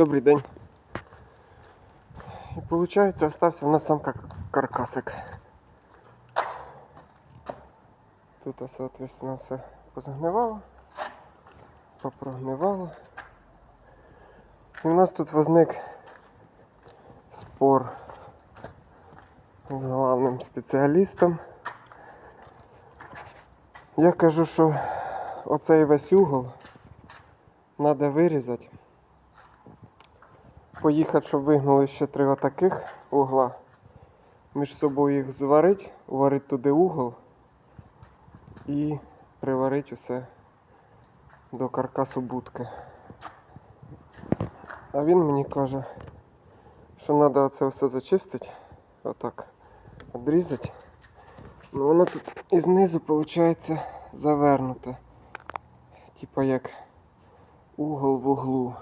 Добрий день. І виходить, остався в нас сам каркасик. Тут, соответственно, все позагнивало, попрогнивало. І у нас тут возник спор з головним спеціалістом. Я кажу, що оцей весь угол треба вирізати. Поїхати, щоб вигнули ще три отаких угла. Між собою їх зварити, уварити туди угол і приварити усе до каркасу будки. А він мені каже, що треба це все зачистити, отак, відрізати. Ну воно тут і знизу виходить завернуте. Типа як угол в углу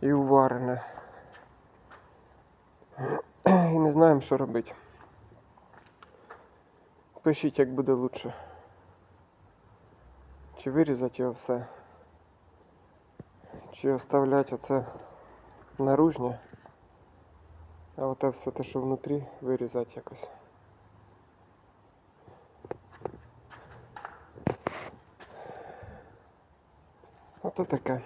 і уварене. І не знаємо, що робити. Пишіть, як буде лучше. Чи вирізати його все. Чи оставляти оце наружне. А оте все те, що внутрі, вирізати якось. Ото таке.